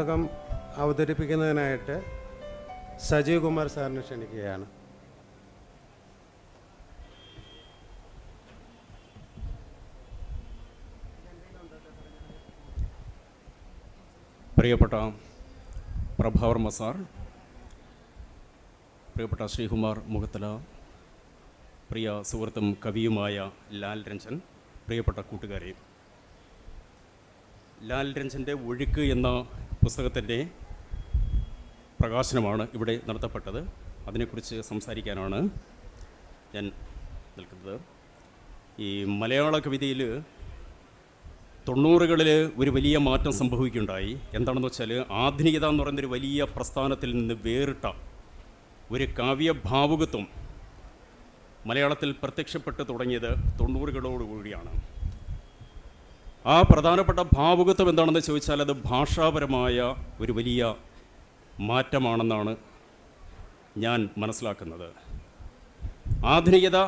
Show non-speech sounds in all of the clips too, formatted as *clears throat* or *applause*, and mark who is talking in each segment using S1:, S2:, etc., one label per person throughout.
S1: പുസ്തകം അവതരിപ്പിക്കുന്നതിനായിട്ട് സജീവ് കുമാർ സാറിനെ ക്ഷണിക്കുകയാണ്.
S2: പ്രിയപ്പെട്ട പ്രഭാവർമ്മ സാർ പ്രിയപ്പെട്ട ശ്രീകുമാർ മുഖത്തല പ്രിയ സുഹൃത്തും കവിയുമായ ലാൽ രഞ്ജൻ പ്രിയപ്പെട്ട കൂട്ടുകാരെ ലാൽ രഞ്ജന്റെ ഒഴുക്ക് എന്ന പുസ്തകത്തിന്റെ പ്രകാശനമാണ് ഇവിടെ നടത്തപ്പെട്ടത്. അതിനെക്കുറിച്ച് സംസാരിക്കാനാണ് ഞാൻ നിൽക്കുന്നത്. ഈ മലയാള കവിതയിൽ തൊണ്ണൂറുകളിൽ ഒരു വലിയ മാറ്റം സംഭവിക്കുകയുണ്ടായി. എന്താണെന്ന് വെച്ചാൽ ആധുനികത എന്ന് പറയുന്നൊരു വലിയ പ്രസ്ഥാനത്തിൽ നിന്ന് വേറിട്ട ഒരു കാവ്യഭാവുകത്വം മലയാളത്തിൽ പ്രത്യക്ഷപ്പെട്ട് തുടങ്ങിയത് തൊണ്ണൂറുകളോടുകൂടിയാണ്. ആ പ്രധാനപ്പെട്ട ഭാവുകത്വം എന്താണെന്ന് ചോദിച്ചാൽ അത് ഭാഷാപരമായ ഒരു വലിയ മാറ്റമാണെന്നാണ് ഞാൻ മനസ്സിലാക്കുന്നത്. ആധുനികത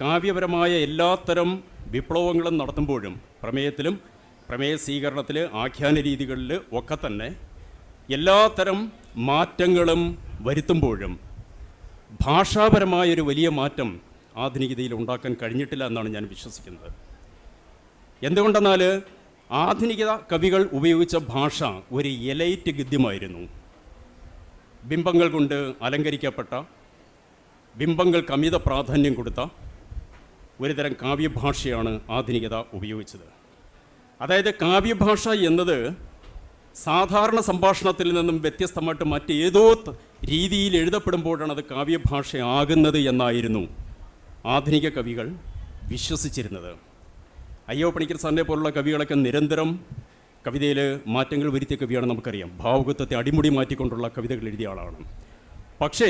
S2: കാവ്യപരമായ എല്ലാത്തരം വിപ്ലവങ്ങളും നടത്തുമ്പോഴും പ്രമേയത്തിലും പ്രമേയ സ്വീകരണത്തിൽ ആഖ്യാന രീതികളിൽ ഒക്കെ തന്നെ എല്ലാത്തരം മാറ്റങ്ങളും വരുത്തുമ്പോഴും ഭാഷാപരമായൊരു വലിയ മാറ്റം ആധുനികതയിൽ ഉണ്ടാക്കാൻ കഴിഞ്ഞിട്ടില്ല എന്നാണ് ഞാൻ വിശ്വസിക്കുന്നത്. എന്തുകൊണ്ടെന്നാൽ ആധുനിക കവികൾ ഉപയോഗിച്ച ഭാഷ ഒരു എലൈറ്റ് ഗദ്യമായിരുന്നു. ബിംബങ്ങൾ കൊണ്ട് അലങ്കരിക്കപ്പെട്ട ബിംബങ്ങൾ അമിത പ്രാധാന്യം കൊടുത്ത ഒരുതരം കാവ്യഭാഷയാണ് ആധുനികത ഉപയോഗിച്ചത്. അതായത് കാവ്യഭാഷ എന്നത് സാധാരണ സംഭാഷണത്തിൽ നിന്നും വ്യത്യസ്തമായിട്ട് മറ്റേതോ രീതിയിൽ എഴുതപ്പെടുമ്പോഴാണ് അത് കാവ്യഭാഷയാകുന്നത് എന്നായിരുന്നു ആധുനിക കവികൾ വിശ്വസിച്ചിരുന്നത്. അയ്യോ പണിക്കർ സാറിനെ പോലുള്ള കവികളൊക്കെ നിരന്തരം കവിതയിൽ മാറ്റങ്ങൾ വരുത്തിയ കവിയാണ് നമുക്കറിയാം. ഭാവുകത്വത്തെ അടിമുടി മാറ്റിക്കൊണ്ടുള്ള കവിതകൾ എഴുതിയ ആളാണ്. പക്ഷേ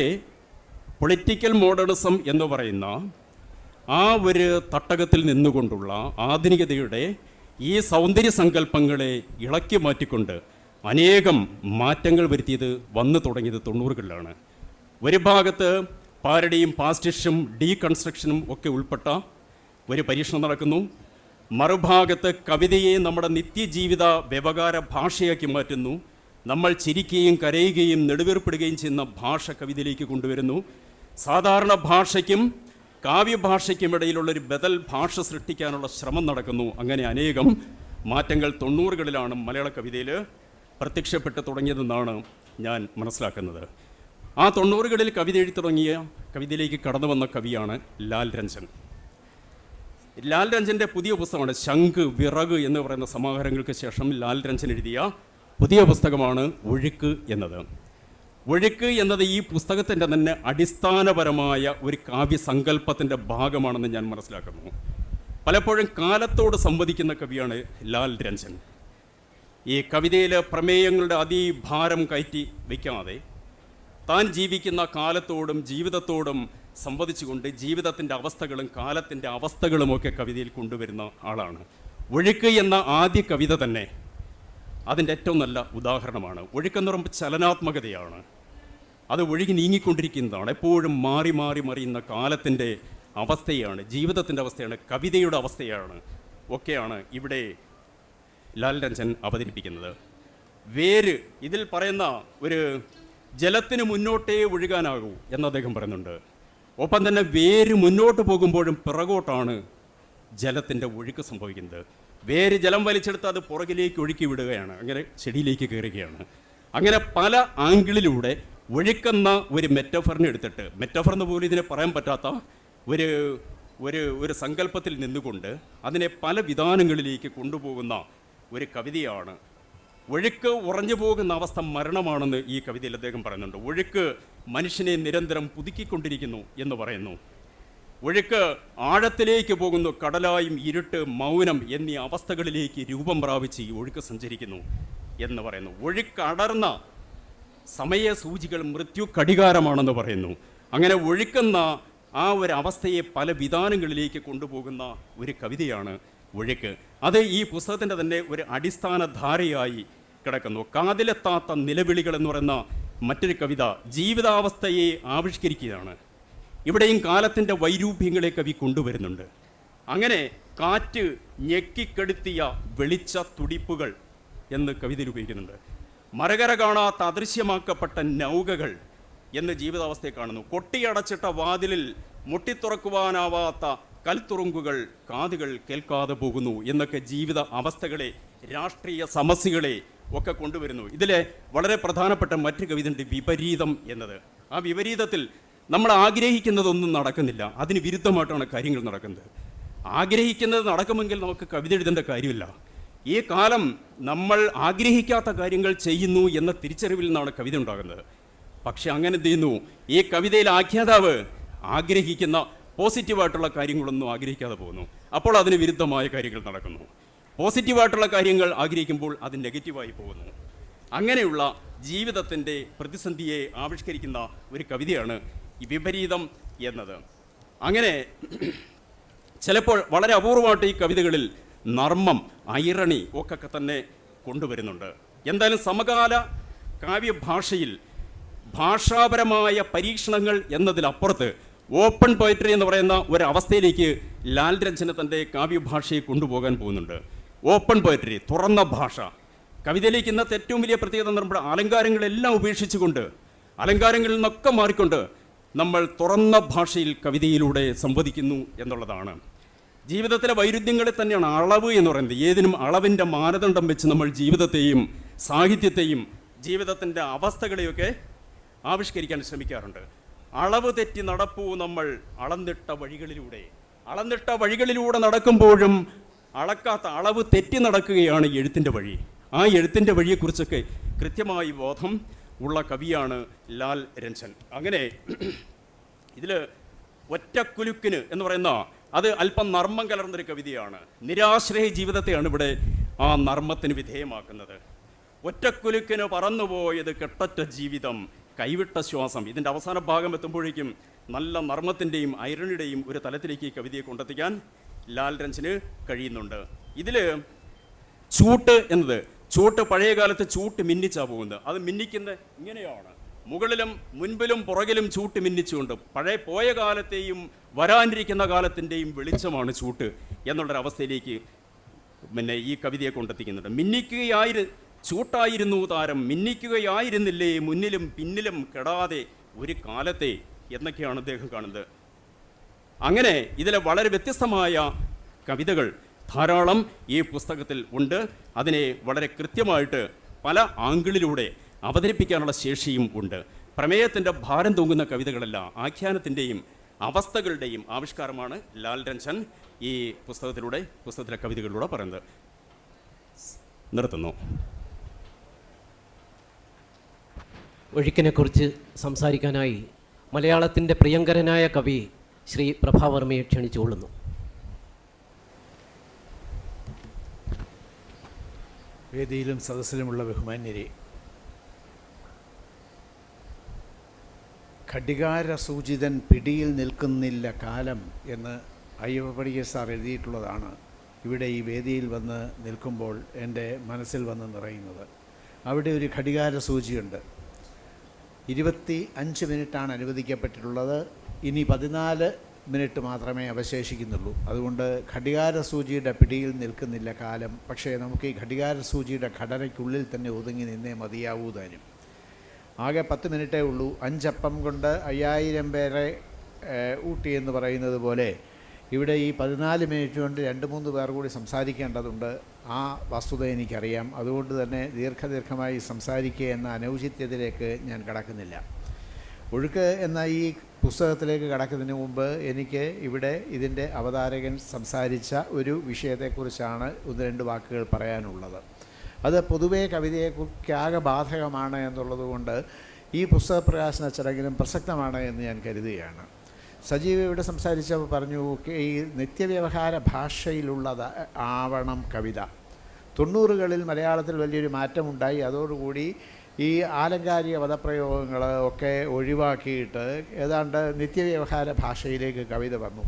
S2: പൊളിറ്റിക്കൽ മോഡേണിസം എന്ന് പറയുന്ന ആ ഒരു തട്ടകത്തിൽ നിന്നുകൊണ്ടുള്ള ആധുനികതയുടെ ഈ സൗന്ദര്യ സങ്കല്പങ്ങളെ ഇളക്കി മാറ്റിക്കൊണ്ട് അനേകം മാറ്റങ്ങൾ വരുത്തിയത് വന്നു തുടങ്ങിയത് തൊണ്ണൂറുകളിലാണ്. ഒരു ഭാഗത്ത് പാരഡിയും പാസ്റ്റിഷും ഡീകൺസ്ട്രക്ഷനും ഒക്കെ ഉൾപ്പെട്ട ഒരു പരീക്ഷണം നടക്കുന്നു. മറുഭാഗത്ത് കവിതയെ നമ്മുടെ നിത്യജീവിത വ്യവകാര ഭാഷയാക്കി മാറ്റുന്നു. നമ്മൾ ചിരിക്കുകയും കരയുകയും നെടുവേർപ്പെടുകയും ചെയ്യുന്ന ഭാഷ കവിതയിലേക്ക് കൊണ്ടുവരുന്നു. സാധാരണ ഭാഷയ്ക്കും കാവ്യഭാഷയ്ക്കും ഇടയിലുള്ളൊരു ബദൽ ഭാഷ സൃഷ്ടിക്കാനുള്ള ശ്രമം നടക്കുന്നു. അങ്ങനെ അനേകം മാറ്റങ്ങൾ തൊണ്ണൂറുകളിലാണ് മലയാള കവിതയിൽ പ്രത്യക്ഷപ്പെട്ടു തുടങ്ങിയതെന്നാണ് ഞാൻ മനസ്സിലാക്കുന്നത്. ആ തൊണ്ണൂറുകളിൽ കവിത എഴുതി തുടങ്ങിയ കവിതയിലേക്ക് കടന്നു വന്ന കവിയാണ് ലാൽ രഞ്ജൻ. ലാൽ രഞ്ജന്റെ പുതിയ പുസ്തകമാണ് ശംഖ് വിറക് എന്ന് പറയുന്ന സമാഹാരങ്ങൾക്ക് ശേഷം ലാൽ രഞ്ജൻ എഴുതിയ പുതിയ പുസ്തകമാണ് ഒഴുക്ക് എന്നത്. ഒഴുക്ക് എന്നത് ഈ പുസ്തകത്തിന്റെ തന്നെ അടിസ്ഥാനപരമായ ഒരു കാവ്യസങ്കല്പത്തിന്റെ ഭാഗമാണെന്ന് ഞാൻ മനസ്സിലാക്കുന്നു. പലപ്പോഴും കാലത്തോട് സംവദിക്കുന്ന കവിയാണ് ലാൽ രഞ്ജൻ. ഈ കവിതയിലെ പ്രമേയങ്ങളുടെ അതിഭാരം കയറ്റി വയ്ക്കാതെ താൻ ജീവിക്കുന്ന കാലത്തോടും ജീവിതത്തോടും സംവദിച്ചുകൊണ്ട് ജീവിതത്തിന്റെ അവസ്ഥകളും കാലത്തിന്റെ അവസ്ഥകളുമൊക്കെ കവിതയിൽ കൊണ്ടുവരുന്ന ആളാണ്. ഒഴുക്ക് എന്ന ആദ്യ കവിത തന്നെ അതിന്റെ ഏറ്റവും നല്ല ഉദാഹരണമാണ്. ഒഴുക്കെന്ന് പറയുമ്പോൾ ചലനാത്മകതയാണ്. അത് ഒഴുകി നീങ്ങിക്കൊണ്ടിരിക്കുന്നതാണ്. എപ്പോഴും മാറി മാറി മറിയുന്ന കാലത്തിന്റെ അവസ്ഥയാണ് ജീവിതത്തിന്റെ അവസ്ഥയാണ് കവിതയുടെ അവസ്ഥയാണ് ഒക്കെയാണ് ഇവിടെ ലാൽ രഞ്ജൻ അവതരിപ്പിക്കുന്നത്. വേര് ഇതിൽ പറയുന്ന ഒരു ജലത്തിന് മുന്നോട്ടേ ഒഴുകാനാകൂ എന്ന് അദ്ദേഹം പറയുന്നുണ്ട്. ഒപ്പം തന്നെ വേര് മുന്നോട്ട് പോകുമ്പോഴും പിറകോട്ടാണ് ജലത്തിന്റെ ഒഴുക്ക് സംഭവിക്കുന്നത്. വേര് ജലം വലിച്ചെടുത്ത് അത് പുറകിലേക്ക് ഒഴുക്കി വിടുകയാണ്. അങ്ങനെ ചെടിയിലേക്ക് കയറുകയാണ്. അങ്ങനെ പല ആംഗിളിലൂടെ ഒഴുക്കുന്ന ഒരു മെറ്റഫറിനെ എടുത്തിട്ട് മെറ്റഫർ എന്ന് പോലും ഇതിനെ പറയാൻ പറ്റാത്ത ഒരു ഒരു ഒരു സങ്കല്പത്തിൽ നിന്നുകൊണ്ട് അതിനെ പല വിധാനങ്ങളിലേക്ക് കൊണ്ടുപോകുന്ന ഒരു കവിതയാണ് ഒഴുക്ക് ഉറഞ്ഞു പോകുന്ന അവസ്ഥ മരണമാണെന്ന് ഈ കവിതയിൽ അദ്ദേഹം പറയുന്നുണ്ട്. ഒഴുക്ക് മനുഷ്യനെ നിരന്തരം പുതുക്കിക്കൊണ്ടിരിക്കുന്നു എന്ന് പറയുന്നു. ഒഴുക്ക് ആഴത്തിലേക്ക് പോകുന്നു കടലായും ഇരുട്ട് മൗനം എന്നീ അവസ്ഥകളിലേക്ക് രൂപം പ്രാപിച്ച് ഈ ഒഴുക്ക് സഞ്ചരിക്കുന്നു എന്ന് പറയുന്നു. ഒഴുക്ക് അടർന്ന സമയ സൂചികൾ മൃത്യു കടികാരമാണെന്ന് പറയുന്നു. അങ്ങനെ ഒഴുക്കുന്ന ആ ഒരു അവസ്ഥയെ പല വിധാനങ്ങളിലേക്ക് കൊണ്ടുപോകുന്ന ഒരു കവിതയാണ് ഒഴുക്ക്. അത് ഈ പുസ്തകത്തിന്റെ തന്നെ ഒരു അടിസ്ഥാന ധാരയായി കിടക്കുന്നു. കാതിലെത്താത്ത നിലവിളികൾ എന്ന് പറയുന്ന മറ്റൊരു കവിത ജീവിതാവസ്ഥയെ ആവിഷ്കരിക്കുകയാണ്. ഇവിടെയും കാലത്തിന്റെ വൈരൂപ്യങ്ങളെ കവി കൊണ്ടുവരുന്നുണ്ട്. അങ്ങനെ കാറ്റ് ഞെക്കിക്കെടുത്തിയ വെളിച്ച തുടിപ്പുകൾ എന്ന് കവിതയിൽ ഉപയോഗിക്കുന്നുണ്ട് മരകര കാണാത്ത അദൃശ്യമാക്കപ്പെട്ട നൗകകൾ എന്ന് ജീവിതാവസ്ഥയെ കാണുന്നു. കൊട്ടിയടച്ചിട്ട വാതിലിൽ മുട്ടിത്തുറക്കുവാനാവാത്ത കൽത്തുറുങ്കുകൾ കാതുകൾ കേൾക്കാതെ പോകുന്നു എന്നൊക്കെ ജീവിത അവസ്ഥകളെ രാഷ്ട്രീയ സമസ്യകളെ ഒക്കെ കൊണ്ടുവരുന്നു. ഇതിലെ വളരെ പ്രധാനപ്പെട്ട മറ്റു കവിതയുണ്ട് വിപരീതം എന്നത്. ആ വിപരീതത്തിൽ നമ്മൾ ആഗ്രഹിക്കുന്നതൊന്നും നടക്കുന്നില്ല. അതിന് വിരുദ്ധമായിട്ടാണ് കാര്യങ്ങൾ നടക്കുന്നത്. ആഗ്രഹിക്കുന്നത് നടക്കുമെങ്കിൽ നമുക്ക് കവിത എഴുതേണ്ട കാര്യമില്ല. ഈ കാലം നമ്മൾ ആഗ്രഹിക്കാത്ത കാര്യങ്ങൾ ചെയ്യുന്നു എന്ന തിരിച്ചറിവിൽ നിന്നാണ് കവിത ഉണ്ടാകുന്നത്. പക്ഷെ അങ്ങനെ ചെയ്യുന്നു? ഈ കവിതയിൽ ആഖ്യാതാവ് ആഗ്രഹിക്കുന്ന പോസിറ്റീവായിട്ടുള്ള കാര്യങ്ങളൊന്നും ആഗ്രഹിക്കാതെ പോകുന്നു. അപ്പോൾ അതിന് വിരുദ്ധമായ കാര്യങ്ങൾ നടക്കുന്നു. പോസിറ്റീവായിട്ടുള്ള കാര്യങ്ങൾ ആഗ്രഹിക്കുമ്പോൾ അത് നെഗറ്റീവായി പോകുന്നു. അങ്ങനെയുള്ള ജീവിതത്തിന്റെ പ്രതിസന്ധിയെ ആവിഷ്കരിക്കുന്ന ഒരു കവിതയാണ് വിപരീതം എന്നത്. അങ്ങനെ ചിലപ്പോൾ വളരെ അപൂർവമായിട്ട് ഈ കവിതകളിൽ നർമ്മം ഐറണി ഒക്കെ തന്നെ കൊണ്ടുവരുന്നുണ്ട്. എന്തായാലും സമകാല കാവ്യഭാഷയിൽ ഭാഷാപരമായ പരീക്ഷണങ്ങൾ എന്നതിലപ്പുറത്ത് ഓപ്പൺ പോയട്രി എന്ന് പറയുന്ന ഒരവസ്ഥയിലേക്ക് ലാൽ രഞ്ജന തന്റെ കാവ്യഭാഷയെ കൊണ്ടുപോകാൻ പോകുന്നുണ്ട്. ഓപ്പൺ പോയട്രി തുറന്ന ഭാഷ. കവിതയിലേക്ക് ഇന്നത്തെ ഏറ്റവും വലിയ പ്രത്യേകത എന്ന് പറയുമ്പോൾ അലങ്കാരങ്ങളെല്ലാം ഉപേക്ഷിച്ചുകൊണ്ട് അലങ്കാരങ്ങളിൽ നിന്നൊക്കെ മാറിക്കൊണ്ട് നമ്മൾ തുറന്ന ഭാഷയിൽ കവിതയിലൂടെ സംവദിക്കുന്നു എന്നുള്ളതാണ്. ജീവിതത്തിലെ വൈരുദ്ധ്യങ്ങളെ തന്നെയാണ് അളവ് എന്ന് പറയുന്നത്. ഏതിനും അളവിന്റെ മാനദണ്ഡം വെച്ച് നമ്മൾ ജീവിതത്തെയും സാഹിത്യത്തെയും ജീവിതത്തിന്റെ അവസ്ഥകളെയൊക്കെ ആവിഷ്കരിക്കാൻ ശ്രമിക്കാറുണ്ട്. അളവ് തെറ്റി നടപ്പൂ നമ്മൾ അളന്നിട്ട വഴികളിലൂടെ. അളന്നിട്ട വഴികളിലൂടെ നടക്കുമ്പോഴും അളക്കാത്ത അളവ് തെറ്റി നടക്കുകയാണ് എഴുത്തിന്റെ വഴി. ആ എഴുത്തിന്റെ വഴിയെക്കുറിച്ചൊക്കെ കൃത്യമായി ബോധം ഉള്ള കവിയാണ് ലാൽ രഞ്ജൻ. അങ്ങനെ *clears throat* ഇതിൽ ഒറ്റക്കുലുക്കിന് എന്ന് പറയുന്ന അത് അല്പം നർമ്മം കലർന്നൊരു കവിതയാണ്. നിരാശ്രയ ജീവിതത്തെയാണ് ഇവിടെ ആ നർമ്മത്തിന് വിധേയമാക്കുന്നത്. ഒറ്റക്കുലുക്കിന് പറന്നുപോയത് കെട്ടറ്റ ജീവിതം കൈവിട്ട ശ്വാസം. ഇതിന്റെ അവസാന ഭാഗം എത്തുമ്പോഴേക്കും നല്ല നർമ്മത്തിന്റെയും ഐറണിയുടെയും ഒരു തലത്തിലേക്ക് ഈ കവിതയെ കൊണ്ടെത്തിക്കാൻ ലാൽ രഞ്ജന് കഴിയുന്നുണ്ട്. ഇതിൽ ചൂട്ട് എന്നത് ചൂട്ട് പഴയ കാലത്ത് ചൂട്ട് മിന്നിച്ചാ പോകുന്നത്. അത് മിന്നിക്കുന്ന ഇങ്ങനെയാണ്. മുകളിലും മുൻപിലും പുറകിലും ചൂട്ട് മിന്നിച്ചുകൊണ്ട് പഴയ പോയ കാലത്തെയും വരാനിരിക്കുന്ന കാലത്തിന്റെയും വെളിച്ചമാണ് ചൂട്ട് എന്നുള്ളൊരവസ്ഥയിലേക്ക് പിന്നെ ഈ കവിതയെ കൊണ്ടെത്തിക്കുന്നുണ്ട് മിന്നിക്കുകയായിരു ചൂട്ടായിരുന്നു താരം. മിന്നിക്കുകയായിരുന്നില്ലേ? മുന്നിലും പിന്നിലും കെടാതെ ഒരു കാലത്തെ എന്നൊക്കെയാണ് അദ്ദേഹം കാണുന്നത്. അങ്ങനെ ഇതിലെ വളരെ വ്യത്യസ്തമായ കവിതകൾ ധാരാളം ഈ പുസ്തകത്തിൽ ഉണ്ട്. അതിനെ വളരെ കൃത്യമായിട്ട് പല ആംഗിളിലൂടെ അവതരിപ്പിക്കാനുള്ള ശേഷിയും ഉണ്ട്. പ്രമേയത്തിന്റെ ഭാരം തൂങ്ങുന്ന കവിതകളല്ല ആഖ്യാനത്തിന്റെയും അവസ്ഥകളുടെയും ആവിഷ്കാരമാണ് ലാൽ രഞ്ജൻ ഈ പുസ്തകത്തിലൂടെ പുസ്തകത്തിലെ കവിതകളിലൂടെ പറയുന്നത്. നിർത്തുന്നു.
S3: ഒഴുക്കിനെക്കുറിച്ച് സംസാരിക്കാനായി മലയാളത്തിന്റെ പ്രിയങ്കരനായ കവി ശ്രീ പ്രഭാവർമ്മയെ ക്ഷണിച്ചുകൊള്ളുന്നു.
S4: വേദിയിലും സദസ്സിലുമുള്ള ബഹുമാന്യരെ ഘടികാരസൂചിതൻ പിടിയിൽ നിൽക്കുന്നില്ല കാലം എന്ന് അയ്യപ്പടിയ സാർ എഴുതിയിട്ടുള്ളതാണ് ഇവിടെ ഈ വേദിയിൽ വന്ന് നിൽക്കുമ്പോൾ എന്റെ മനസ്സിൽ വന്ന് നിറയുന്നത്. അവിടെ ഒരു ഘടികാര സൂചിയുണ്ട് ഇരുപത്തി അഞ്ച് മിനിറ്റാണ് അനുവദിക്കപ്പെട്ടിട്ടുള്ളത്. ഇനി പതിനാല് മിനിറ്റ് മാത്രമേ അവശേഷിക്കുന്നുള്ളൂ. അതുകൊണ്ട് ഘടികാര സൂചിയുടെ പിടിയിൽ നിൽക്കുന്നില്ല കാലം. പക്ഷേ നമുക്ക് ഈ ഘടികാര സൂചിയുടെ ഘടനയ്ക്കുള്ളിൽ തന്നെ ഒതുങ്ങി നിന്നേ മതിയാവൂ താനും ആകെ പത്ത് മിനിറ്റേ ഉള്ളൂ. അഞ്ചപ്പം കൊണ്ട് അയ്യായിരം പേരെ ഊട്ടി എന്ന് പറയുന്നത് പോലെ ഇവിടെ ഈ പതിനാല് മിനിറ്റ് കൊണ്ട് രണ്ട് മൂന്ന് പേർ കൂടി സംസാരിക്കേണ്ടതുണ്ട്. ആ വസ്തുത എനിക്കറിയാം. അതുകൊണ്ട് തന്നെ ദീർഘദീർഘമായി സംസാരിക്കുക എന്ന അനൗചിത്യത്തിലേക്ക് ഞാൻ കടക്കുന്നില്ല. ഒഴുക്ക് എന്ന ഈ പുസ്തകത്തിലേക്ക് കടക്കുന്നതിന് മുമ്പ് എനിക്ക് ഇവിടെ ഇതിന്റെ അവതാരകൻ സംസാരിച്ച ഒരു വിഷയത്തെക്കുറിച്ചാണ് ഒന്ന് രണ്ട് വാക്കുകൾ പറയാനുള്ളത്. അത് പൊതുവേ കവിതയെക്കുറിക്കാകെ ബാധകമാണ് എന്നുള്ളതുകൊണ്ട് ഈ പുസ്തക പ്രകാശന ചടങ്ങിലും പ്രസക്തമാണ് എന്ന് ഞാൻ കരുതുകയാണ്. സജീവ് ഇവിടെ സംസാരിച്ചപ്പോൾ പറഞ്ഞു ഈ നിത്യവ്യവഹാര ഭാഷയിലുള്ളത് ആവണം കവിത. തൊണ്ണൂറുകളിൽ മലയാളത്തിൽ വലിയൊരു മാറ്റമുണ്ടായി. അതോടുകൂടി ഈ ആലങ്കാരിക പദപ്രയോഗങ്ങൾ ഒക്കെ ഒഴിവാക്കിയിട്ട് ഏതാണ്ട് നിത്യവ്യവഹാര ഭാഷയിലേക്ക് കവിത വന്നു.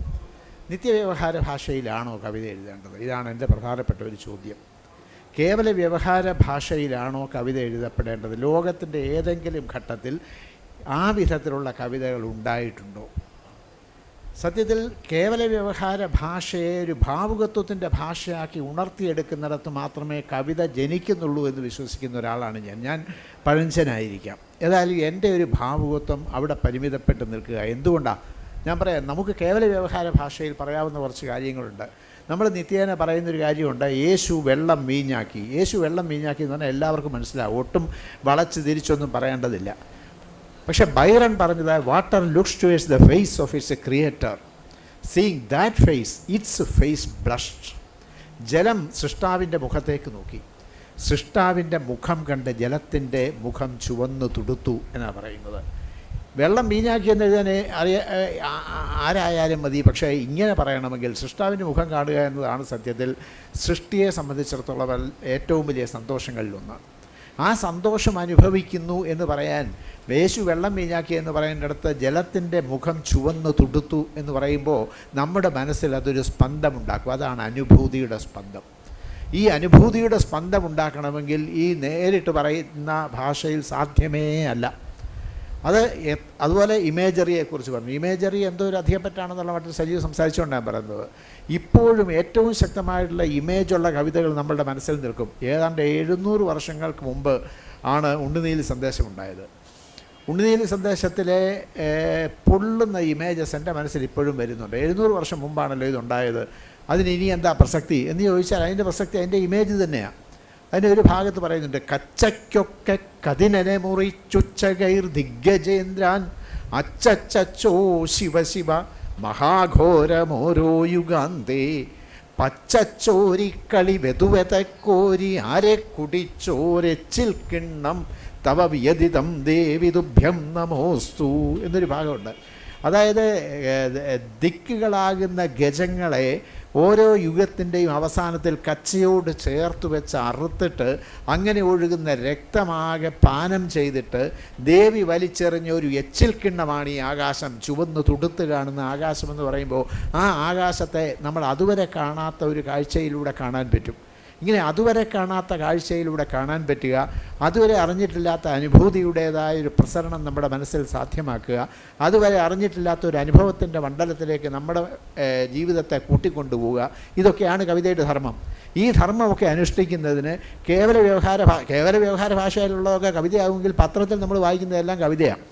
S4: നിത്യവ്യവഹാര ഭാഷയിലാണോ കവിത എഴുതേണ്ടത്? ഇതാണ് എന്റെ പ്രധാനപ്പെട്ട ഒരു ചോദ്യം. കേവല വ്യവഹാര ഭാഷയിലാണോ കവിത എഴുതപ്പെടേണ്ടത്? ലോകത്തിന്റെ ഏതെങ്കിലും ഘട്ടത്തിൽ ആ വിധത്തിലുള്ള കവിതകൾ ഉണ്ടായിട്ടുണ്ടോ? സത്യത്തിൽ കേവല വ്യവഹാര ഭാഷയെ ഒരു ഭാവുകത്വത്തിന്റെ ഭാഷയാക്കി ഉണർത്തിയെടുക്കുന്നിടത്ത് മാത്രമേ കവിത ജനിക്കുന്നുള്ളൂ എന്ന് വിശ്വസിക്കുന്ന ഒരാളാണ് ഞാൻ. ഞാൻ പഴഞ്ചനായിരിക്കാം. ഏതായാലും എന്റെ ഒരു ഭാവുകത്വം അവിടെ പരിമിതപ്പെട്ട് നിൽക്കുക. എന്തുകൊണ്ടാണ് ഞാൻ പറയാം നമുക്ക് കേവല വ്യവഹാര ഭാഷയിൽ പറയാവുന്ന കുറച്ച് കാര്യങ്ങളുണ്ട്. നമ്മൾ നിത്യേന പറയുന്നൊരു കാര്യമുണ്ട് യേശു വെള്ളം മീഞ്ഞാക്കി. യേശു വെള്ളം മീഞ്ഞാക്കി എന്ന് പറഞ്ഞാൽ എല്ലാവർക്കും മനസ്സിലാവും. ഒട്ടും വളച്ച് തിരിച്ചൊന്നും പറയേണ്ടതില്ല. പക്ഷെ ബൈറൺ പറഞ്ഞത് water looks to towards the face of its creator seeing that face its face blushed ജലം സൃഷ്ടാവിന്റെ മുഖത്തേക്ക് നോക്കി. സൃഷ്ടാവിന്റെ മുഖം കണ്ട് ജലത്തിന്റെ മുഖം ചുവന്നു തുടുത്തു എന്നാണ് പറയുന്നത്. വെള്ളം വീഞ്ഞാക്കി എന്ന് എഴുതാൻ അറിയ ആരായാലും മതി പക്ഷേ ഇങ്ങനെ പറയണമെങ്കിൽ സൃഷ്ടാവിന്റെ മുഖം കാണുക എന്നതാണ് സത്യത്തിൽ സൃഷ്ടിയെ സംബന്ധിച്ചിടത്തോളം ഏറ്റവും വലിയ സന്തോഷങ്ങളിലൊന്ന് ആ സന്തോഷം അനുഭവിക്കുന്നു എന്ന് പറയാൻ വേശു വെള്ളം വീഞ്ഞാക്കി എന്ന് പറയുന്നിടത്ത് ജലത്തിന്റെ മുഖം ചുവന്ന് തുടുത്തു എന്ന് പറയുമ്പോൾ നമ്മുടെ മനസ്സിൽ അതൊരു സ്പന്ദമുണ്ടാക്കും. അതാണ് അനുഭൂതിയുടെ സ്പന്ദം. ഈ അനുഭൂതിയുടെ സ്പന്ദം ഉണ്ടാക്കണമെങ്കിൽ ഈ നേരിട്ട് പറയുന്ന ഭാഷയിൽ സാധ്യമേ അല്ല. അത് അതുപോലെ ഇമേജറിയെക്കുറിച്ച് പറഞ്ഞു. ഇമേജറി എന്തോ ഒരു അധികപ്പറ്റാണെന്നുള്ള മറ്റൊരു സജീവ് സംസാരിച്ചുകൊണ്ടാണ് പറയുന്നത്. ഇപ്പോഴും ഏറ്റവും ശക്തമായിട്ടുള്ള ഇമേജുള്ള കവിതകൾ നമ്മളുടെ മനസ്സിൽ നിൽക്കും. ഏതാണ്ട് എഴുന്നൂറ് വർഷങ്ങൾക്ക് മുമ്പ് ആണ് ഉണ്ണുനീലി സന്ദേശമുണ്ടായത്. ഉണ്ണുനീലി സന്ദേശത്തിലെ പൊള്ളുന്ന ഇമേജസ് എന്റെ മനസ്സിൽ ഇപ്പോഴും വരുന്നുണ്ട്. എഴുന്നൂറ് വർഷം മുമ്പാണല്ലോ ഇതുണ്ടായത്. അതിന് ഇനി എന്താ പ്രസക്തി? എന്ന് ചോദിച്ചാൽ അതിന്റെ പ്രസക്തി അതിന്റെ ഇമേജ് തന്നെയാണ് അതിന്റെ ഒരു ഭാഗത്ത് പറയുന്നുണ്ട് കച്ചയ്ക്കൊക്കെ കതിനനെ മുറിച്ചുച്ചകൈർ ദിഗ്ഗജേന്ദ്രാൻ അച്ചച്ചോ ശിവ ശിവ മഹാഘോരമോരോ യുഗാന്തേ പച്ചച്ചോരിക്കളി വെതുവെതക്കോരി ആരെ കുടിച്ചോരെച്ചിൽ കിണ്ണം തവ ദേവി ദുഭ്യം നമോസ്തു എന്നൊരു ഭാഗമുണ്ട്. അതായത് ദിക്കുകളാകുന്ന ഗജങ്ങളെ ഓരോ യുഗത്തിന്റെയും അവസാനത്തിൽ കച്ചയോട് ചേർത്ത് വെച്ച് അറുത്തിട്ട് അങ്ങനെ ഒഴുകുന്ന രക്തമാകെ പാനം ചെയ്തിട്ട് ദേവി വലിച്ചെറിഞ്ഞ ഒരു എച്ചിൽ കിണ്ണമാണ് ഈ ആകാശം. ചുവന്ന് തുടുത്ത് കാണുന്ന ആകാശമെന്ന് പറയുമ്പോൾ ആ ആകാശത്തെ നമ്മൾ അതുവരെ കാണാത്ത ഒരു കാഴ്ചയിലൂടെ കാണാൻ പറ്റും. ഇങ്ങനെ അതുവരെ കാണാത്ത കാഴ്ചയിലൂടെ കാണാൻ പറ്റുക അതുവരെ അറിഞ്ഞിട്ടില്ലാത്ത അനുഭൂതിയുടേതായ ഒരു പ്രസരണം നമ്മുടെ മനസ്സിൽ സാധ്യമാക്കുക അതുവരെ അറിഞ്ഞിട്ടില്ലാത്ത ഒരു അനുഭവത്തിന്റെ മണ്ഡലത്തിലേക്ക് നമ്മുടെ ജീവിതത്തെ കൂട്ടിക്കൊണ്ടുപോവുക ഇതൊക്കെയാണ് കവിതയുടെ ധർമ്മം. ഈ ധർമ്മമൊക്കെ അനുഷ്ഠിക്കുന്നതിന് കേവല വ്യവഹാര കേവല വ്യവഹാര ഭാഷയിലുള്ളതൊക്കെ കവിതയാകുമെങ്കിൽ പത്രത്തിൽ നമ്മൾ വായിക്കുന്നതെല്ലാം കവിതയാണ്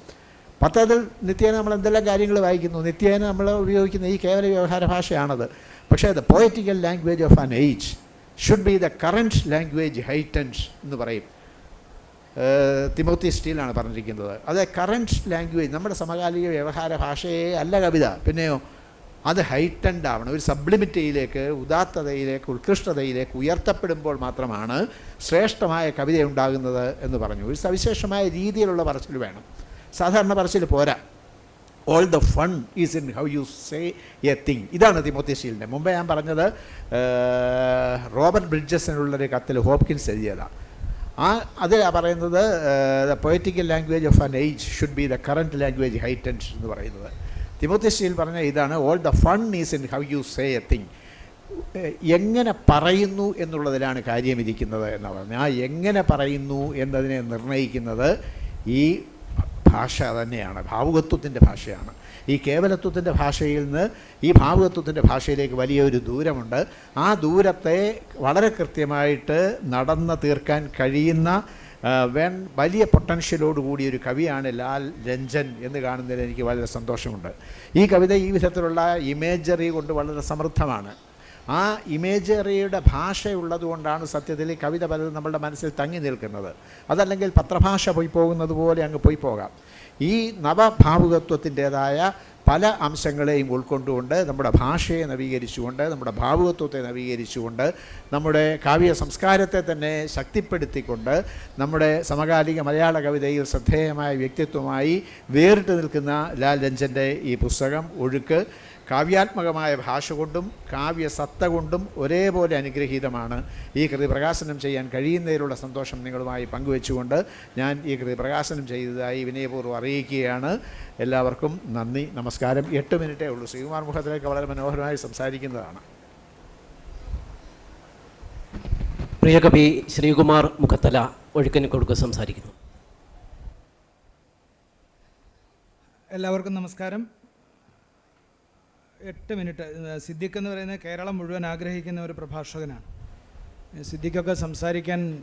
S4: പത്രത്തിൽ നിത്യേന നമ്മൾ എന്തെല്ലാം കാര്യങ്ങൾ വായിക്കുന്നു? നിത്യേന നമ്മൾ ഉപയോഗിക്കുന്ന ഈ കേവല വ്യവഹാര ഭാഷയാണത്. പക്ഷേ the poetical language of an age should be the current language heightens എന്ന് പറയും. തിമോത്തി സ്റ്റീലാണ് പറഞ്ഞിരിക്കുന്നത്. അത് കറന്റ് ലാംഗ്വേജ് നമ്മുടെ സമകാലിക വ്യവഹാര ഭാഷയെ അല്ല കവിത. പിന്നെയോ അത് ഹൈറ്റൻഡ് ആവണം. ഒരു സബ്ലിമിറ്റിയിലേക്ക് ഉദാത്തതയിലേക്ക് ഉത്കൃഷ്ടതയിലേക്ക് ഉയർത്തപ്പെടുമ്പോൾ മാത്രമാണ് ശ്രേഷ്ഠമായ കവിത ഉണ്ടാകുന്നത് എന്ന് പറഞ്ഞു. ഒരു സവിശേഷമായ രീതിയിലുള്ള പറച്ചിൽ വേണം. സാധാരണ പറച്ചിൽ പോരാ. All the fun is in how you say a thing ഇതാണ് തിമോത്യശീലിന്റെ മുമ്പേ ഞാൻ പറഞ്ഞത് റോബർട്ട് ബ്രിഡ്ജസിനുള്ളൊരു കത്തിൽ ഹോപ്കിൻസ് എഴുതിയതാണ് ആ അതിലാണ് പറയുന്നത് the poetical language of an age should be the current language heightened എന്ന് പറയുന്നത്. തിമോത്യശീൽ പറഞ്ഞ ഇതാണ് all the fun is in how you say a thing എങ്ങനെ പറയുന്നു എന്നുള്ളതിലാണ് കാര്യമിരിക്കുന്നത് എന്നാണ് പറഞ്ഞത്. ആ എങ്ങനെ പറയുന്നു എന്നതിനെ നിർണയിക്കുന്നത് ഈ ഭാഷ തന്നെയാണ് ഭാവുകത്വത്തിന്റെ ഭാഷയാണ്. ഈ കേവലത്വത്തിന്റെ ഭാഷയിൽ നിന്ന് ഈ ഭാവുകത്വത്തിന്റെ ഭാഷയിലേക്ക് വലിയൊരു ദൂരമുണ്ട്. ആ ദൂരത്തെ വളരെ കൃത്യമായിട്ട് നടന്ന് തീർക്കാൻ കഴിയുന്ന വേൺ വലിയ പൊട്ടൻഷ്യലോടുകൂടിയ ഒരു കവിയാണ് ലാൽ രഞ്ജൻ എന്ന് കാണുന്നതിൽ എനിക്ക് വളരെ സന്തോഷമുണ്ട്. ഈ കവിത ഈ വിധത്തിലുള്ള ഇമേജറി കൊണ്ട് വളരെ സമൃദ്ധമാണ്. ആ ഇമേജറിയുടെ ഭാഷ ഉള്ളതുകൊണ്ടാണ് സത്യത്തിൽ ഈ കവിത പലതും നമ്മുടെ മനസ്സിൽ തങ്ങി നിൽക്കുന്നത്. അതല്ലെങ്കിൽ പത്രഭാഷ പോയി പോകുന്നത് പോലെ അങ്ങ് പോയി പോകാം. ഈ നവഭാവുകത്വത്തിന്റേതായ പല അംശങ്ങളെയും ഉൾക്കൊണ്ടുകൊണ്ട് നമ്മുടെ ഭാഷയെ നവീകരിച്ചുകൊണ്ട് നമ്മുടെ ഭാവുകത്വത്തെ നവീകരിച്ചുകൊണ്ട് നമ്മുടെ കാവ്യ സംസ്കാരത്തെ തന്നെ ശക്തിപ്പെടുത്തിക്കൊണ്ട് നമ്മുടെ സമകാലിക മലയാള കവിതയിൽ ശ്രദ്ധേയമായ വ്യക്തിത്വമായി വേറിട്ട് നിൽക്കുന്ന ലാൽ രഞ്ജന്റെ ഈ പുസ്തകം ഒഴുക്ക് കാവ്യാത്മകമായ ഭാഷ കൊണ്ടും കാവ്യസത്ത കൊണ്ടും ഒരേപോലെ അനുഗ്രഹീതമാണ്. ഈ കൃതി പ്രകാശനം ചെയ്യാൻ കഴിയുന്നതിലുള്ള സന്തോഷം നിങ്ങളുമായി പങ്കുവെച്ചുകൊണ്ട് ഞാൻ ഈ കൃതി പ്രകാശനം ചെയ്തതായി വിനയപൂർവം അറിയിക്കുകയാണ്. എല്ലാവർക്കും നന്ദി നമസ്കാരം. എട്ട് മിനിറ്റേ ഉള്ളൂ. ശ്രീകുമാർ മുഖത്തിലേക്ക് വളരെ മനോഹരമായി സംസാരിക്കുന്നതാണ്.
S3: പ്രിയകവി ശ്രീകുമാർ മുഖത്തല ഒഴുക്കന് കൊടുക്കുക സംസാരിക്കുന്നു.
S5: എല്ലാവർക്കും നമസ്കാരം. എട്ട് മിനിറ്റ്. സിദ്ദിഖ് എന്ന് പറയുന്നത് കേരളം മുഴുവൻ ആഗ്രഹിക്കുന്ന ഒരു പ്രഭാഷകനാണ്. സിദ്ദിഖൊക്കെ സംസാരിക്കാൻ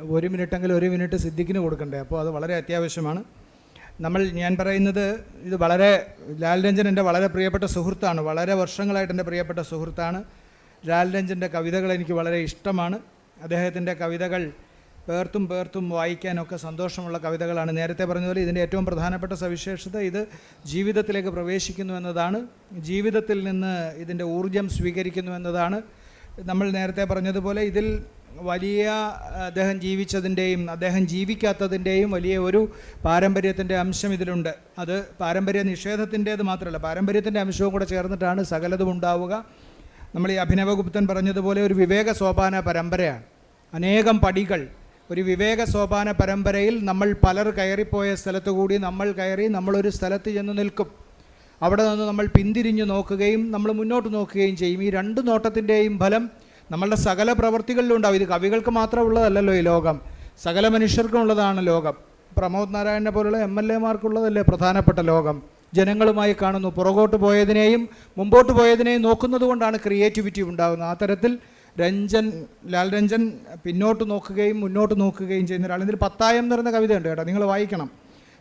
S5: ഒരു മിനിറ്റെങ്കിലും ഒരു മിനിറ്റ് സിദ്ദിഖിന് കൊടുക്കണ്ടേ? അപ്പോൾ അത് വളരെ അത്യാവശ്യമാണ്. നമ്മൾ ഞാൻ പറയുന്നത് ഇത് വളരെ ലാൽ രഞ്ജൻ എന്റെ വളരെ പ്രിയപ്പെട്ട സുഹൃത്താണ്. വളരെ വർഷങ്ങളായിട്ട് എന്റെ പ്രിയപ്പെട്ട സുഹൃത്താണ്. ലാൽ രഞ്ജന്റെ കവിതകൾ എനിക്ക് വളരെ ഇഷ്ടമാണ്. അദ്ദേഹത്തിന്റെ കവിതകൾ പേർത്തും പേർത്തും വായിക്കാനൊക്കെ സന്തോഷമുള്ള കവിതകളാണ്. നേരത്തെ പറഞ്ഞതുപോലെ ഇതിന്റെ ഏറ്റവും പ്രധാനപ്പെട്ട സവിശേഷത ഇത് ജീവിതത്തിലേക്ക് പ്രവേശിക്കുന്നു എന്നതാണ്. ജീവിതത്തിൽ നിന്ന് ഇതിന്റെ ഊർജം സ്വീകരിക്കുന്നു എന്നതാണ്. നമ്മൾ നേരത്തെ പറഞ്ഞതുപോലെ ഇതിൽ വലിയ അദ്ദേഹം ജീവിച്ചതിന്റെയും അദ്ദേഹം ജീവിക്കാത്തതിന്റെയും വലിയ ഒരു പാരമ്പര്യത്തിന്റെ അംശം ഇതിലുണ്ട്. അത് പാരമ്പര്യ നിഷേധത്തിന്റേത് മാത്രമല്ല പാരമ്പര്യത്തിന്റെ അംശവും കൂടെ ചേർന്നിട്ടാണ് സകലതും ഉണ്ടാവുക. നമ്മൾ ഈ അഭിനവഗുപ്തൻ പറഞ്ഞതുപോലെ ഒരു വിവേക സോപാന പരമ്പരയാണ്. അനേകം പടികൾ ഒരു വിവേക സോപാന പരമ്പരയിൽ നമ്മൾ പലർ കയറിപ്പോയ സ്ഥലത്ത് കൂടി നമ്മൾ കയറി നമ്മളൊരു സ്ഥലത്ത് ചെന്ന് നിൽക്കും. അവിടെ നിന്ന് നമ്മൾ പിന്തിരിഞ്ഞു നോക്കുകയും നമ്മൾ മുന്നോട്ട് നോക്കുകയും ചെയ്യും. ഈ രണ്ട് നോട്ടത്തിന്റെയും ഫലം നമ്മളുടെ സകല പ്രവൃത്തികളിലും ഉണ്ടാവും. ഇത് കവികൾക്ക് മാത്രമുള്ളതല്ലല്ലോ ഈ ലോകം. സകല മനുഷ്യർക്കും ഉള്ളതാണ് ലോകം. പ്രമോദ് നാരായണനെ പോലുള്ള എം എൽ എമാർക്കുള്ളതല്ലേ പ്രധാനപ്പെട്ട ലോകം. ജനങ്ങളുമായി കാണുന്നു. പുറകോട്ട് പോയതിനെയും മുമ്പോട്ട് പോയതിനെയും നോക്കുന്നത് കൊണ്ടാണ് ക്രിയേറ്റിവിറ്റി ഉണ്ടാകുന്നത്. ആ തരത്തിൽ രഞ്ജൻ ലാൽ രഞ്ജൻ പിന്നോട്ട് നോക്കുകയും മുന്നോട്ട് നോക്കുകയും ചെയ്യുന്ന ഒരാൾ. ഇതിൽ പത്തായം എന്ന് പറയുന്ന കവിതയുണ്ട് കേട്ടോ നിങ്ങൾ വായിക്കണം.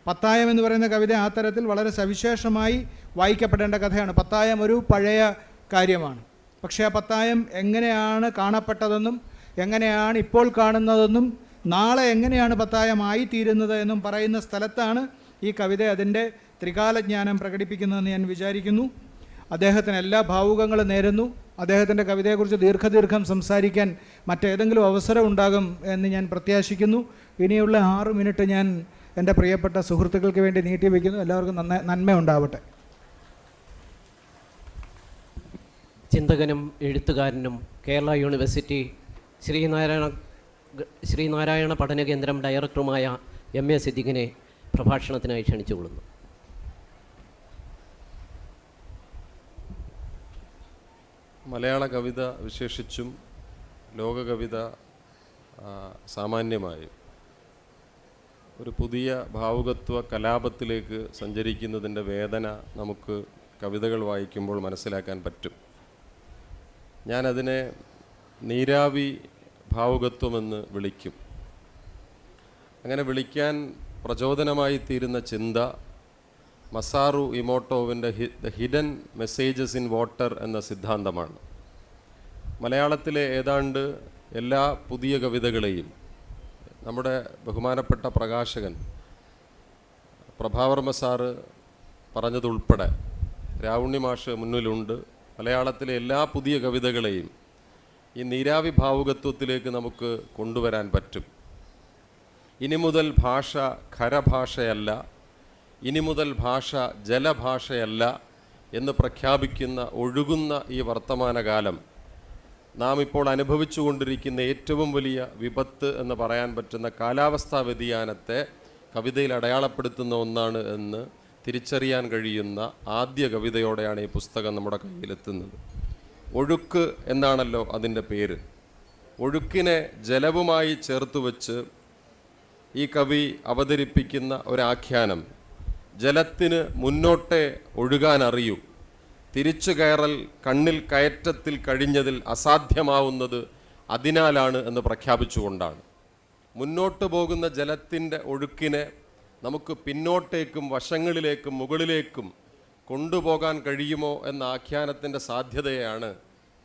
S5: പത്തായം എന്ന് പറയുന്ന കവിത ആ തരത്തിൽ വളരെ സവിശേഷമായി വായിക്കപ്പെടേണ്ട കഥയാണ്. പത്തായം ഒരു പഴയ കാര്യമാണ്. പക്ഷേ ആ പത്തായം എങ്ങനെയാണ് കാണപ്പെട്ടതെന്നും എങ്ങനെയാണ് ഇപ്പോൾ കാണുന്നതെന്നും നാളെ എങ്ങനെയാണ് പത്തായമായി തീരുന്നത് എന്നും പറയുന്ന സ്ഥലത്താണ് ഈ കവിത അതിന്റെ ത്രികാലജ്ഞാനം പ്രകടിപ്പിക്കുന്നതെന്ന് ഞാൻ വിചാരിക്കുന്നു. അദ്ദേഹത്തിന് എല്ലാ ഭാവുകങ്ങളും നേരുന്നു. അദ്ദേഹത്തിന്റെ കവിതയെക്കുറിച്ച് ദീർഘദീർഘം സംസാരിക്കാൻ മറ്റേതെങ്കിലും അവസരം ഉണ്ടാകും എന്ന് ഞാൻ പ്രത്യാശിക്കുന്നു. ഇനിയുള്ള ആറ് മിനിറ്റ് ഞാൻ എന്റെ പ്രിയപ്പെട്ട സുഹൃത്തുക്കൾക്ക് വേണ്ടി നീട്ടിവെക്കുന്നു എല്ലാവർക്കും നന്ന നന്മ ഉണ്ടാവട്ടെ.
S3: ചിന്തകനും എഴുത്തുകാരനും കേരള യൂണിവേഴ്സിറ്റി ശ്രീനാരായണ ശ്രീനാരായണ പഠന കേന്ദ്രം ഡയറക്ടറുമായ എം എ സിദ്ദിഖിനെ പ്രഭാഷണത്തിനായി ക്ഷണിച്ചുകൊള്ളുന്നു.
S6: മലയാള കവിത വിശേഷിച്ചും ലോക കവിത സാമാന്യമായും ഒരു പുതിയ ഭാവുകത്വ കലാപത്തിലേക്ക് സഞ്ചരിക്കുന്നതിന്റെ വേദന നമുക്ക് കവിതകൾ വായിക്കുമ്പോൾ മനസ്സിലാക്കാൻ പറ്റും. ഞാനതിനെ നീരാവി ഭാവുകത്വമെന്ന് വിളിക്കും. അങ്ങനെ വിളിക്കാൻ പ്രചോദനമായി തീരുന്ന ചിന്ത Masaru ഇമോട്ടോവിന്റെ he the hidden messages in water എന്ന സിദ്ധാന്തമാണ്. മലയാളത്തിലെ ഏതാണ്ട് എല്ലാ പുതിയ കവിതകളെയും നമ്മുടെ ബഹുമാനപ്പെട്ട പ്രകാശകൻ പ്രഭാവർമ്മ സാറ് പറഞ്ഞതുൾപ്പെടെ രാവുണ്ണി മാഷ് മുന്നിലുണ്ട്. മലയാളത്തിലെ എല്ലാ പുതിയ കവിതകളെയും ഈ നീരാവി ഭാവുകത്വത്തിലേക്ക് നമുക്ക് കൊണ്ടുവരാൻ പറ്റും. ഇനി മുതൽ ഭാഷ ഖരഭാഷയല്ല ഇനി മുതൽ ഭാഷ ജലഭാഷയല്ല എന്ന് പ്രഖ്യാപിക്കുന്ന ഒഴുകുന്ന ഈ വർത്തമാനകാലം നാം ഇപ്പോൾ അനുഭവിച്ചുകൊണ്ടിരിക്കുന്ന ഏറ്റവും വലിയ വിപത്ത് എന്ന് പറയാൻ പറ്റുന്ന കാലാവസ്ഥാ വ്യതിയാനത്തെ കവിതയിൽ അടയാളപ്പെടുത്തുന്ന ഒന്നാണ് എന്ന് തിരിച്ചറിയാൻ കഴിയുന്ന ആദ്യ കവിതയോടെയാണ് ഈ പുസ്തകം നമ്മുടെ കയ്യിലെത്തുന്നത്. ഒഴുക്ക് എന്നാണല്ലോ അതിന്റെ പേര്. ഒഴുക്കിനെ ജലവുമായി ചേർത്ത് വെച്ച് ഈ കവി അവതരിപ്പിക്കുന്ന ഒരാഖ്യാനം ജലത്തിന് മുന്നോട്ടേ ഒഴുകാനറിയൂ. തിരിച്ചു കയറൽ കണ്ണിൽ കയറ്റത്തിൽ കഴിഞ്ഞതിൽ അസാധ്യമാവുന്നത് അതിനാലാണ് എന്ന് പ്രഖ്യാപിച്ചുകൊണ്ടാണ്. മുന്നോട്ട് പോകുന്ന ജലത്തിന്റെ ഒഴുക്കിനെ നമുക്ക് പിന്നോട്ടേക്കും വശങ്ങളിലേക്കും മുകളിലേക്കും കൊണ്ടുപോകാൻ കഴിയുമോ എന്ന ആഖ്യാനത്തിന്റെ സാധ്യതയാണ്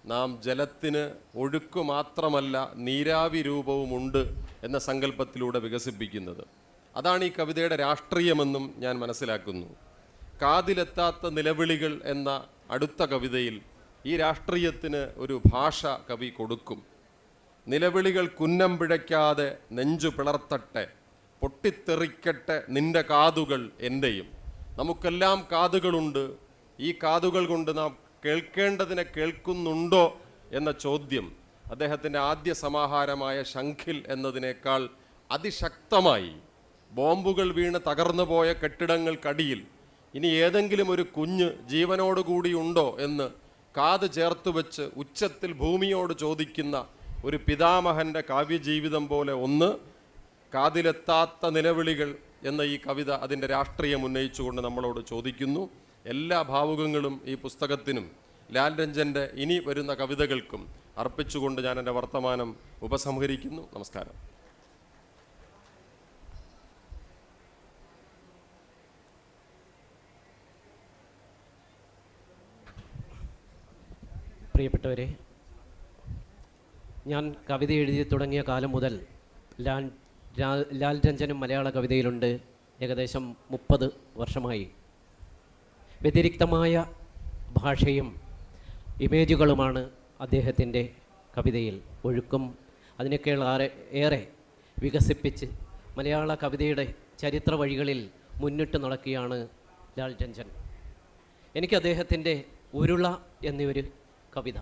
S6: നാം ജലത്തിന് ഒഴുക്ക് മാത്രമല്ല നീരാവി രൂപവുമുണ്ട് എന്ന സങ്കല്പത്തിലൂടെ വികസിപ്പിക്കുന്നത്. അതാണ് ഈ കവിതയുടെ രാഷ്ട്രീയമെന്നും ഞാൻ മനസ്സിലാക്കുന്നു. കാതിലെത്താത്ത നിലവിളികൾ എന്ന അടുത്ത കവിതയിൽ ഈ രാഷ്ട്രീയത്തിന് ഒരു ഭാഷ കവി കൊടുക്കും. നിലവിളികൾ കുന്നം പിഴയ്ക്കാതെ നെഞ്ചു പിളർത്തട്ടെ പൊട്ടിത്തെറിക്കട്ടെ നിന്റെ കാതുകൾ എന്റെയും നമുക്കെല്ലാം കാതുകളുണ്ട്. ഈ കാതുകൾ കൊണ്ട് നാം കേൾക്കേണ്ടതിനെ കേൾക്കുന്നുണ്ടോ എന്ന ചോദ്യം അദ്ദേഹത്തിന്റെ ആദ്യ സമാഹാരമായ ശംഖിൽ എന്നതിനേക്കാൾ അതിശക്തമായി ബോംബുകൾ വീണ് തകർന്നു പോയ കെട്ടിടങ്ങൾക്കടിയിൽ ഇനി ഏതെങ്കിലും ഒരു കുഞ്ഞ് ജീവനോടുകൂടി ഉണ്ടോ എന്ന് കാത് ചേർത്തു വെച്ച് ഉച്ചത്തിൽ ഭൂമിയോട് ചോദിക്കുന്ന ഒരു പിതാമഹന്റെ കാവ്യജീവിതം പോലെ ഒന്ന് കാതിലെത്താത്ത നിലവിളികൾ എന്ന ഈ കവിത അതിന്റെ രാഷ്ട്രീയം ഉന്നയിച്ചുകൊണ്ട് നമ്മളോട് ചോദിക്കുന്നു. എല്ലാ ഭാവുകങ്ങളും ഈ പുസ്തകത്തിനും ലാൽ രഞ്ജന്റെ ഇനി വരുന്ന കവിതകൾക്കും അർപ്പിച്ചുകൊണ്ട് ഞാൻ എന്റെ വർത്തമാനം ഉപസംഹരിക്കുന്നു. നമസ്കാരം.
S3: പ്രിയപ്പെട്ടവരെ ഞാൻ കവിത എഴുതി തുടങ്ങിയ കാലം മുതൽ ലാൽ ലാൽ- രഞ്ജനും മലയാള കവിതയിലുണ്ട്. ഏകദേശം മുപ്പത് വർഷമായി. വ്യതിരിക്തമായ ഭാഷയും ഇമേജുകളുമാണ് അദ്ദേഹത്തിന്റെ കവിതയിൽ. ഒഴുക്കും അതിനൊക്കെയുള്ള അതിനേക്കാൾ ഏറെ വികസിപ്പിച്ച് മലയാള കവിതയുടെ ചരിത്ര വഴികളിൽ മുന്നിട്ട് നടക്കുകയാണ് ലാൽ രഞ്ജൻ. എനിക്ക് അദ്ദേഹത്തിന്റെ ഉരുള എന്നൊരു കവിത.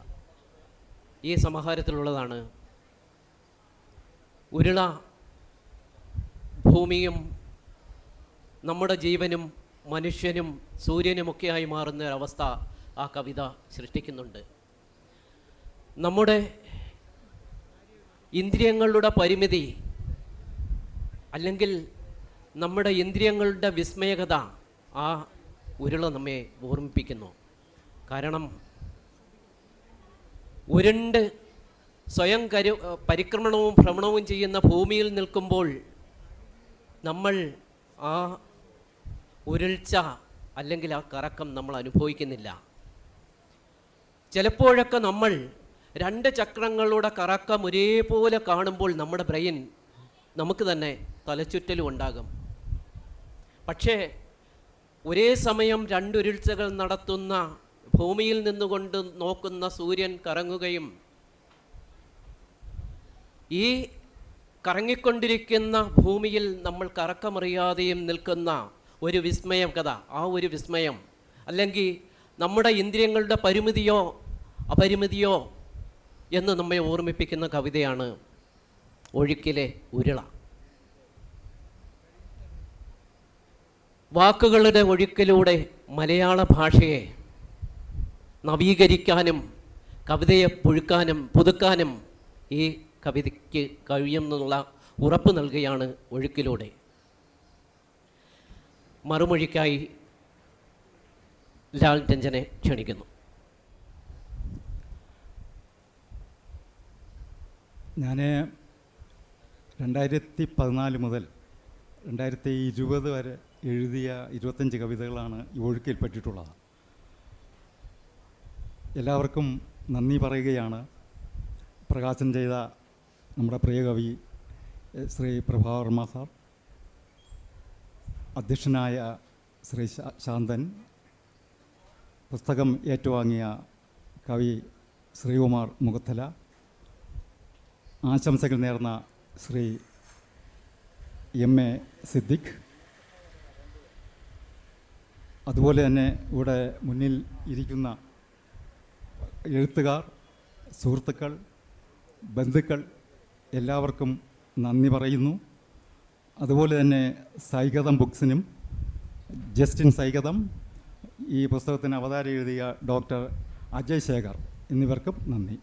S3: ഈ സമാഹാരത്തിലുള്ളതാണ് ഉരുള ഭൂമിയും നമ്മുടെ ജീവനും മനുഷ്യനും സൂര്യനുമൊക്കെയായി മാറുന്ന ഒരവസ്ഥ ആ കവിത സൃഷ്ടിക്കുന്നുണ്ട്. നമ്മുടെ ഇന്ദ്രിയങ്ങളുടെ പരിമിതി അല്ലെങ്കിൽ നമ്മുടെ ഇന്ദ്രിയങ്ങളുടെ വിസ്മയകത ആ ഉരുള നമ്മെ ഓർമ്മിപ്പിക്കുന്നു. കാരണം ഉരുണ്ട് സ്വയം കരു പരിക്രമണവും ഭ്രമണവും ചെയ്യുന്ന ഭൂമിയിൽ നിൽക്കുമ്പോൾ നമ്മൾ ആ ഉരുൾച്ച അല്ലെങ്കിൽ ആ കറക്കം നമ്മൾ അനുഭവിക്കുന്നില്ല. ചിലപ്പോഴൊക്കെ നമ്മൾ രണ്ട് ചക്രങ്ങളുടെ കറക്കം ഒരേപോലെ കാണുമ്പോൾ നമ്മുടെ ബ്രെയിൻ നമുക്ക് തന്നെ തലച്ചുറ്റലും ഉണ്ടാകും. പക്ഷേ ഒരേ സമയം രണ്ടുരുൾച്ചകൾ നടത്തുന്ന ഭൂമിയിൽ നിന്നുകൊണ്ട് നോക്കുന്ന സൂര്യൻ കറങ്ങുകയും ഈ കറങ്ങിക്കൊണ്ടിരിക്കുന്ന ഭൂമിയിൽ നമ്മൾ കറക്കമറിയാതെയും നിൽക്കുന്ന ഒരു വിസ്മയം കഥ ആ ഒരു വിസ്മയം. അല്ലെങ്കിൽ നമ്മുടെ ഇന്ദ്രിയങ്ങളുടെ പരിമിതിയോ അപരിമിതിയോ എന്ന് നമ്മെ ഓർമ്മിപ്പിക്കുന്ന കവിതയാണ് ഒഴുക്കിലെ ഉരുള. വാക്കുകളുടെ ഒഴുക്കിലൂടെ മലയാള ഭാഷയെ നവീകരിക്കാനും കവിതയെ പുഴുക്കാനും പുതുക്കാനും ഈ കവിതയ്ക്ക് കഴിയുമെന്നുള്ള ഉറപ്പ് നൽകുകയാണ് ഒഴുക്കിലൂടെ. മറുമൊഴിക്കായി ലാൽ രഞ്ജനെ ക്ഷണിക്കുന്നു.
S7: ഞാൻ രണ്ടായിരത്തി പതിനാല് മുതൽ രണ്ടായിരത്തി ഇരുപത് വരെ എഴുതിയ ഇരുപത്തഞ്ച് കവിതകളാണ് ഈ ഒഴുക്കിൽപ്പെട്ടിട്ടുള്ളത് എല്ലാവർക്കും നന്ദി പറയുകയാണ്. പ്രകാശനം ചെയ്ത നമ്മുടെ പ്രിയ കവി ശ്രീ പ്രഭാവർമ്മ സാർ അധ്യക്ഷനായ ശ്രീ ശാന്തൻ പുസ്തകം ഏറ്റുവാങ്ങിയ കവി ശ്രീകുമാർ മുഖത്തല ആശംസകൾ നേർന്ന ശ്രീ എം എ സിദ്ദിഖ് അതുപോലെ തന്നെ ഇവിടെ മുന്നിൽ ഇരിക്കുന്ന എഴുത്തുകാർ സുഹൃത്തുക്കൾ ബന്ധുക്കൾ എല്ലാവർക്കും നന്ദി പറയുന്നു. അതുപോലെ തന്നെ സൈഗതം ബുക്സിനും ജസ്റ്റിൻ സൈഗതം ഈ പുസ്തകത്തിന് അവതാരം എഴുതിയ ഡോക്ടർ അജയ് ശേഖർ എന്നിവർക്കും നന്ദി.